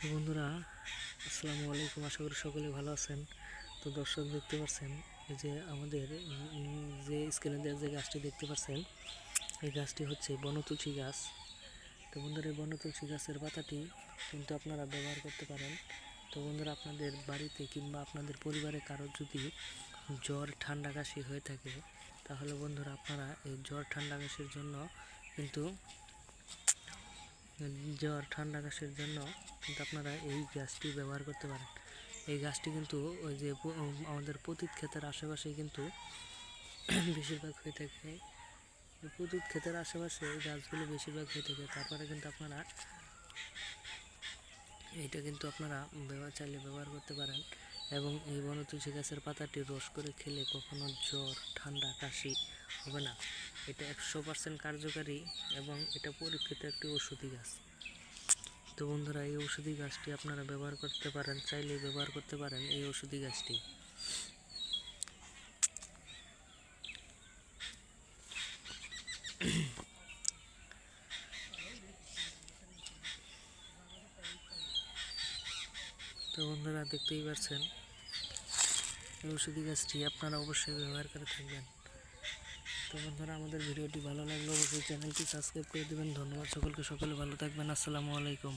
তো বন্ধুরা, আসসালামু আলাইকুম। আশা করি সকলে ভালো আছেন। তো দর্শক দেখতে পাচ্ছেন যে আমাদের যে স্ক্রিনে দেওয়া যে গাছটি দেখতে পাচ্ছেন, এই গাছটি হচ্ছে বনতুলসী গাছ। তো বন্ধুরা, এই বনতুলসী গাছের পাতাটি কিন্তু আপনারা ব্যবহার করতে পারেন। তো বন্ধুরা, আপনাদের বাড়িতে কিংবা আপনাদের পরিবারে কারোর যদি জ্বর, ঠান্ডা কাশি হয়ে থাকে, তাহলে বন্ধুরা আপনারা এই জ্বর, ঠান্ডা কাশির জন্য কিন্তু জ্বর, ঠান্ডা কাশির জন্য কিন্তু আপনারা এই গাছটি ব্যবহার করতে পারেন। এই গাছটি কিন্তু ওই যে আমাদের পতিত ক্ষেতের আশেপাশে কিন্তু বেশিরভাগ হয়ে থাকে। পতিত ক্ষেতের আশেপাশে এই গাছগুলো বেশিরভাগ হয়ে থাকে। তারপরে কিন্তু আপনারা এইটা কিন্তু আপনারা ব্যবহার চাইলে ব্যবহার করতে পারেন এবং এই বনতুলসী গাছের পাতাটি রস করে খেলে কখনো জ্বর, ঠান্ডা, কাশি হবে না। এটা একশো পার্সেন্ট কার্যকারী এবং এটা পরীক্ষিত একটি ওষুধি গাছ। তো বন্ধুরা, এই ঔষধি গাছটি আপনারা ব্যবহার করতে পারেন, চাইলে ব্যবহার করতে পারেন এই ওষুধি গাছটি। তো বন্ধুরা, দেখতেই পাচ্ছেন, এই ওষুধি গাছটি আপনারা অবশ্যই ব্যবহার করে থাকবেন। তো বন্ধুরা, আমাদের ভিডিওটি ভালো লাগলে অবশ্যই চ্যানেলটি সাবস্ক্রাইব করে দেবেন। ধন্যবাদ সকলকে। সকলে ভালো থাকবেন। আসসালামু আলাইকুম।